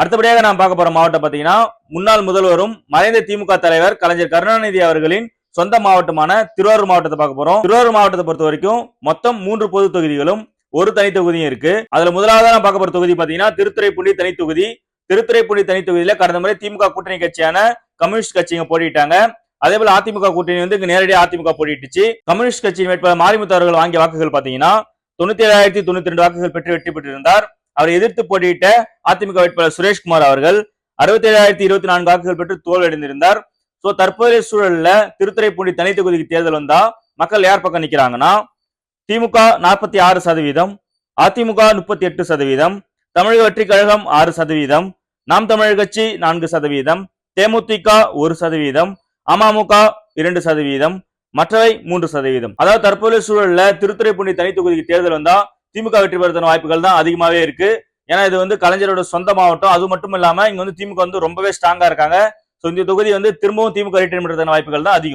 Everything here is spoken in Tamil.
அடுத்தபடியாக நாம் பார்க்க போற மாவட்டம் பாத்தீங்கன்னா முன்னாள் முதல்வரும் மறைந்த திமுக தலைவர் கலைஞர் கருணாநிதி அவர்களின் சொந்த மாவட்டமான திருவாரூர் மாவட்டத்தை பார்க்க போறோம். திருவாரூர் மாவட்டத்தை பொறுத்த வரைக்கும் மொத்தம் மூன்று பொது தொகுதிகளும் ஒரு தனி தொகுதியும் இருக்கு. அதுல முதலாவதா நான் பார்க்க போற தொகுதி பாத்தீங்கன்னா திருத்துறைப்பூண்டி தனி தொகுதி. திருத்துறைப்பூண்டி தனி தொகுதியில கடந்த முறை திமுக கூட்டணி கட்சியான கம்யூனிஸ்ட் கட்சிங்க போட்டிட்டாங்க அதே போல அதிமுக கூட்டணி வந்து நேரடியாக அதிமுக போட்டிட்டுச்சு கம்யூனிஸ்ட் கட்சியின் வேட்பாளர் மாரிமுத்து அவர்கள் வாங்கிய வாக்குகள் பாத்தீங்கன்னா தொண்ணூத்தி ஏழாயிரத்தி தொண்ணூத்தி ரெண்டு வாக்குகள் பெற்று வெற்றி பெற்றிருந்தார். அவரை எதிர்த்து போட்டியிட்ட அதிமுக வேட்பாளர் சுரேஷ்குமார் அவர்கள் அறுபத்தி ஏழாயிரத்தி இருபத்தி நான்கு வாக்குகள் பெற்று தோல்வியடைந்திருந்தார். சோ தற்போதைய சூழல்ல திருத்துறைப்பூண்டி தனி தொகுதிக்கு தேர்தல் வந்தா மக்கள் யார் பக்கம் நிக்கிறாங்கன்னா திமுக நாற்பத்தி ஆறு சதவீதம் அதிமுக முப்பத்தி எட்டு சதவீதம் தமிழக வெற்றி கழகம் ஆறு சதவீதம் நாம் தமிழர் கட்சி நான்கு சதவீதம் தேமுதிக ஒரு சதவீதம் அமமுக இரண்டு சதவீதம் மற்றவை மூன்று சதவீதம். அதாவது தற்போதைய சூழல்ல திருத்துறைப்பூண்டி தனி தொகுதிக்கு தேர்தல் வந்தா திமுக வெற்றி பெறுத்தன வாய்ப்புகள் தான் அதிகமாவே இருக்கு. ஏன்னா இது வந்து கலைஞரோட சொந்த மாவட்டம். அது மட்டும் இல்லாம இங்க வந்து திமுக வந்து ரொம்பவே ஸ்ட்ராங்கா இருக்காங்க. ஸோ இந்த தொகுதி வந்து திரும்பவும் திமுக ரிட்டர்ன் பண்றதான வாய்ப்புகள் தான் அதிகம்.